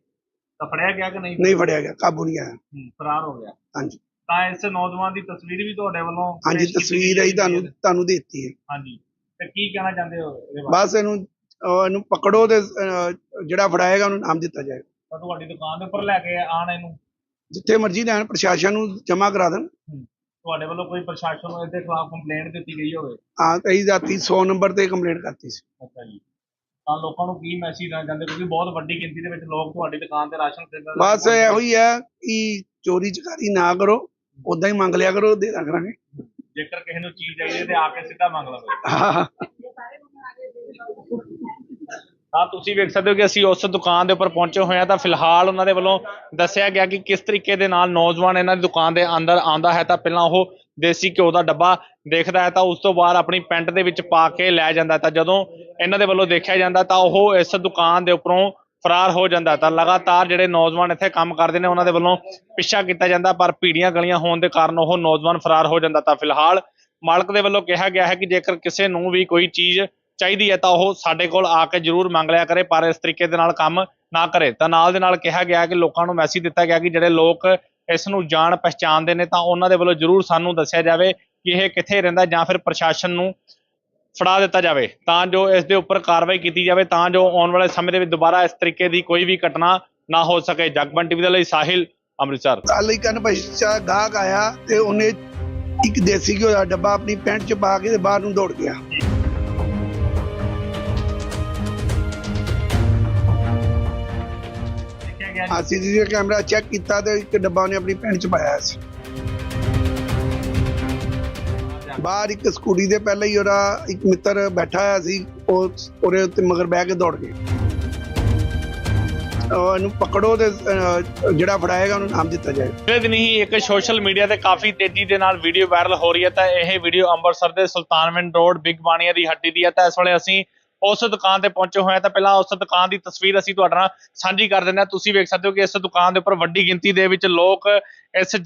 ਤਾਂ ਫੜਿਆ ਗਿਆ ਕਿ ਨਹੀਂ? ਨਹੀਂ ਫੜਿਆ ਗਿਆ ਕਾਬੂ ਨਹੀਂ ਆਇਆ। ਹੂੰ, ਫਰਾਰ ਹੋ ਗਿਆ। ਹਾਂਜੀ। ਤਾਂ ਇਸ ਨੌਜਵਾਨ ਦੀ ਤਸਵੀਰ ਵੀ ਤੁਹਾਡੇ ਵੱਲੋਂ ਹਾਂਜੀ ਤਸਵੀਰ ਗਈ ਤੁਹਾਨੂੰ ਤੁਹਾਨੂੰ ਦਿੱਤੀ ਹੈ। ਹਾਂਜੀ। ਤੇ ਕੀ ਕਹਿਣਾ ਚਾਹੁੰਦੇ ਹੋ ਇਹਦੇ ਬਾਰੇ? ਬਸ ਇਹਨੂੰ ਇਹਨੂੰ ਪਕੜੋ ਤੇ ਅਹ, ਜਿਹੜਾ ਫੜਾਏਗਾ ਉਹਨੂੰ ਨਾਮ ਦਿੱਤਾ ਜਾਏਗਾ। ਤਾਂ ਤੁਹਾਡੀ ਦੁਕਾਨ ਦੇ ਉੱਪਰ ਲੈ ਕੇ ਆਣ ਇਹਨੂੰ? ਜਿੱਥੇ ਮਰਜ਼ੀ ਲੈਣ ਪ੍ਰਸ਼ਾਸਨ ਨੂੰ ਜਮ੍ਹਾਂ ਕਰਾ ਦੇਣ। ਤੁਹਾਡੇ ਵੱਲੋਂ ਕੋਈ ਪ੍ਰਸ਼ਾਸਨ ਨੂੰ ਇਹਦੇ ਖਿਲਾਫ ਕੰਪਲੇਂਟ ਦਿੱਤੀ ਗਈ ਹੋਵੇ? ਹਾਂ ਤੇ ਅਸੀਂ ਰਾਤੀ 100 ਨੰਬਰ ਤੇ ਕੰਪਲੇਂਟ ਕਰਤੀ ਸੀ। ਅੱਛਾ ਜੀ। ਤਾਂ ਲੋਕਾਂ ਨੂੰ ਕੀ ਮੈਸੇਜ ਦੇਣਾ ਚਾਹੁੰਦੇ? ਕਿਉਂਕਿ ਬਹੁਤ ਵੱਡੀ ਗਿਣਤੀ ਦੇ ਵਿੱਚ ਲੋਕ ਤੁਹਾਡੀ ਦੁਕਾਨ ਤੇ ਰਾਸ਼ਨ ਖਰੀਦਣ ਬਸ। ਇਹੋ ਹੀ ਹੈ ਕਿ ਚੋਰੀ ਚਕਾਰੀ ਨਾ ਕਰੋ। ਉਦਾਂ ਹੀ ਮੰਗ ਲਿਆ ਕਰੋ ਦੇ ਦਿਆ ਕਰਾਂਗੇ। ਜੇਕਰ ਕਿਸੇ ਨੂੰ ਚੀਜ਼ ਚਾਹੀਦੀ ਹੈ ਤੇ ਆ ਕੇ ਸਿੱਧਾ ਮੰਗ ਲਵੇ ਹਾਂ ਤਾਂ ਤੁਸੀਂ ਵੇਖ ਸਕਦੇ ਹੋ ਕਿ ਅਸੀਂ ਉਸ ਦੁਕਾਨ ਦੇ ਉੱਪਰ ਪਹੁੰਚੇ ਹੋਏ ਹਾਂ ਤਾਂ ਫਿਲਹਾਲ ਉਹਨਾਂ ਦੇ ਵੱਲੋਂ ਦੱਸਿਆ ਗਿਆ ਕਿ ਕਿਸ ਤਰੀਕੇ ਦੇ ਨਾਲ ਨੌਜਵਾਨ ਇਹਨਾਂ ਦੀ ਦੁਕਾਨ ਦੇ ਅੰਦਰ ਆਂਦਾ ਹੈ ਤਾਂ ਪਹਿਲਾਂ ਉਹ ਦੇਸੀ ਘਿਓ ਦਾ ਡੱਬਾ ਦੇਖਦਾ ਹੈ ਤਾਂ ਉਸ ਤੋਂ ਬਾਅਦ ਆਪਣੀ ਪੈਂਟ ਦੇ ਵਿੱਚ ਪਾ ਕੇ ਲੈ ਜਾਂਦਾ ਹੈ ਤਾਂ ਜਦੋਂ ਇਹਨਾਂ ਦੇ ਵੱਲੋਂ ਦੇਖਿਆ ਜਾਂਦਾ ਤਾਂ ਉਹ ਇਸ ਦੁਕਾਨ ਦੇ ਉੱਪਰੋਂ ਫਰਾਰ ਹੋ ਜਾਂਦਾ ਤਾਂ ਲਗਾਤਾਰ ਜਿਹੜੇ ਨੌਜਵਾਨ ਇੱਥੇ ਕੰਮ ਕਰਦੇ ਨੇ, ਉਹਨਾਂ ਦੇ ਵੱਲੋਂ ਪਿੱਛਾ ਕੀਤਾ ਜਾਂਦਾ, ਪਰ ਭੀੜੀਆਂ ਗਲੀਆਂ ਹੋਣ ਦੇ ਕਾਰਨ ਉਹ ਨੌਜਵਾਨ ਫਰਾਰ ਹੋ ਜਾਂਦਾ ਤਾਂ ਫਿਲਹਾਲ ਮਾਲਕ ਦੇ ਵੱਲੋਂ ਕਿਹਾ ਗਿਆ ਹੈ ਕਿ ਜੇਕਰ ਕਿਸੇ ਨੂੰ ਵੀ ਕੋਈ ਚੀਜ਼ ਚਾਹੀਦੀ ਹੈ ਤਾਂ ਉਹ ਸਾਡੇ ਕੋਲ ਆ ਕੇ ਜ਼ਰੂਰ ਮੰਗ ਲਿਆ ਕਰੇ, ਪਰ ਇਸ ਤਰੀਕੇ ਦੇ ਨਾਲ ਕੰਮ ਨਾ ਕਰੇ। ਤਾਂ ਨਾਲ ਦੇ ਨਾਲ ਕਿਹਾ ਗਿਆ ਕਿ ਲੋਕਾਂ ਨੂੰ ਮੈਸੇਜ ਦਿੱਤਾ ਗਿਆ ਕਿ ਜਿਹੜੇ ਲੋਕ ਇਸ ਨੂੰ ਜਾਣ ਪਛਾਣਦੇ ਨੇ ਤਾਂ ਉਹਨਾਂ ਦੇ ਵੱਲੋਂ ਜਰੂਰ ਸਾਨੂੰ ਦੱਸਿਆ ਜਾਵੇ ਕਿ ਇਹ ਕਿੱਥੇ ਰਹਿੰਦਾ ਜਾਂ ਫਿਰ ਪ੍ਰਸ਼ਾਸਨ ਨੂੰ ਫੜਾ ਦਿੱਤਾ ਜਾਵੇ ਤਾਂ ਜੋ ਇਸ ਦੇ ਉੱਪਰ ਕਾਰਵਾਈ ਕੀਤੀ ਜਾਵੇ ਤਾਂ ਜੋ ਆਉਣ ਵਾਲੇ ਸਮੇਂ ਦੇ ਵਿੱਚ ਦੁਬਾਰਾ ਇਸ ਤਰੀਕੇ ਦੀ ਕੋਈ ਵੀ ਘਟਨਾ ਨਾ ਹੋ ਸਕੇ। ਜਗਬਨ ਟੀਵੀ ਦੇ ਲਈ ਸਾਹਿਲ ਅੰਮ੍ਰਿਤਸਰ। ਅਲੀ ਕੰਨ ਬੱਚਾ ਗਾਹਕ ਆਇਆ ਤੇ ਉਹਨੇ ਇੱਕ ਦੇਸੀ ਘਿਓ ਦਾ ਡੱਬਾ ਆਪਣੀ ਪੈਂਟ 'ਚ ਪਾ ਕੇ ਤੇ ਬਾਹਰ ਨੂੰ ਦੌੜ ਗਿਆ। ਆ ਸੀਸੀਟੀਵੀ ਕੈਮਰਾ ਚੈੱਕ ਕੀਤਾ ਤੇ ਇੱਕ ਡੱਬਾ ਉਹਨੇ ਆਪਣੀ ਪੈਂਟ 'ਚ ਪਾਇਆ ਸੀ। ਬਾਹਰ ਇੱਕ ਸਕੂਟੀ ਦੇ ਪਹਿਲਾਂ ਹੀ ਉਹਦਾ ਇੱਕ ਮਿੱਤਰ ਬੈਠਾ ਹੋਇਆ ਸੀ, ਉਹ ਉਹਦੇ ਉੱਤੇ ਮਗਰ ਬਹਿ ਕੇ ਦੌੜ ਗਏ। ਉਹ ਪਕੜੋ ਤੇ ਜਿਹੜਾ ਫੜਾਏਗਾ ਉਹਨੂੰ ਨਾਮ ਦਿੱਤਾ ਜਾਏ। ਪਿਛਲੇ ਦਿਨ ਹੀ ਇੱਕ ਸੋਸ਼ਲ ਮੀਡੀਆ ਤੇ ਕਾਫੀ ਤੇਜ਼ੀ ਦੇ ਨਾਲ ਵੀਡੀਓ ਵਾਇਰਲ ਹੋ ਰਹੀ ਹੈ, ਤਾਂ ਇਹ ਵੀਡੀਓ ਅੰਮ੍ਰਿਤਸਰ ਦੇ ਸੁਲਤਾਨਵਿੰਡ ਰੋਡ ਬਿਗ ਬਾਣੀਆ ਦੀ ਹੱਟੀ ਦੀ ਹੈ। ਤਾਂ ਇਸ ਵੇਲੇ ਅਸੀਂ ਉਸ ਦੁਕਾਨ ਤੇ ਪਹੁੰਚੇ ਹੋਏ ਹਾਂ। ਤਾਂ ਪਹਿਲਾਂ ਉਸ ਦੁਕਾਨ ਦੀ ਤਸਵੀਰ ਅਸੀਂ ਤੁਹਾਡੇ ਨਾਲ ਸਾਂਝੀ ਕਰ ਦਿੰਦੇ ਹਾਂ। ਤੁਸੀਂ ਵੇਖ ਸਕਦੇ ਹੋ ਕਿ ਇਸ ਦੁਕਾਨ ਦੇ ਉੱਪਰ ਵੱਡੀ ਗਿਣਤੀ ਦੇ ਵਿੱਚ ਲੋਕ ਇਸ